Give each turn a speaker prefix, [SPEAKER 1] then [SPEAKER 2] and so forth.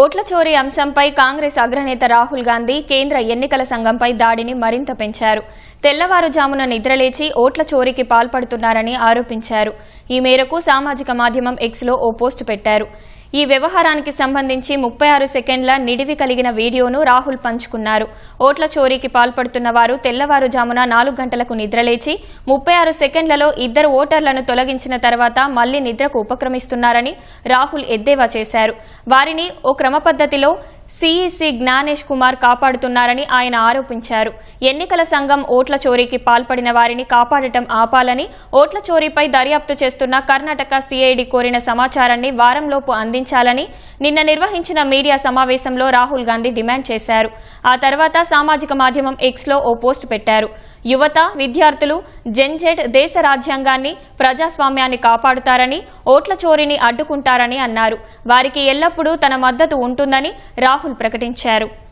[SPEAKER 1] ఓట్ల చోరీ అంశంపై కాంగ్రెస్ అగ్రనేత రాహుల్ గాంధీ కేంద్ర ఎన్నికల సంఘంపై దాడిని మరింత పెంచారు. తెల్లవారుజామున నిద్రలేచి ఓట్ల చోరీకి పాల్పడుతున్నారని ఆరోపించారు. ఈ మేరకు సామాజిక మాధ్యమం ఎక్స్లో ఓ పోస్టు పెట్టారు. ఈ వ్యవహారానికి సంబంధించి ముప్పై ఆరు సెకండ్ల నిడివి కలిగిన వీడియోను రాహుల్ పంచుకున్నారు. ఓట్ల చోరీకి పాల్పడుతున్న వారు తెల్లవారుజామున నాలుగు గంటలకు నిద్రలేచి ముప్పై ఆరు సెకండ్లలో ఇద్దరు ఓటర్లను తొలగించిన తర్వాత మళ్ళీ నిద్రకు ఉపక్రమిస్తున్నారని రాహుల్ ఎద్దేవా చేశారు. వారిని ఓ క్రమపద్ధతిలో సిఈసి జ్ఞానేష్ కుమార్ కాపాడుతున్నారని ఆయన ఆరోపించారు. ఎన్నికల సంఘం ఓట్ల చోరీకి పాల్పడిన వారిని కాపాడటం ఆపాలని ఓట్ల చోరీపై దర్యాప్తు చేస్తున్న కర్ణాటక సిఐడి కోరిన సమాచారాన్ని వారంలోపు అందించాలని నిన్న నిర్వహించిన మీడియా సమావేశంలో రాహుల్ గాంధీ డిమాండ్ చేశారు. ఆ తర్వాత సామాజిక మాధ్యమం ఎక్స్లో ఓ పోస్ట్ పెట్టారు. యువత విద్యార్థులు జెన్జెట్ దేశ రాజ్యాంగాన్ని ప్రజాస్వామ్యాన్ని కాపాడుతారని ఓట్ల చోరీని అడ్డుకుంటారని అన్నారు. వారికి ఎల్లప్పుడూ తన మద్దతు ఉంటుందని రాహుల్ ప్రకటించారు.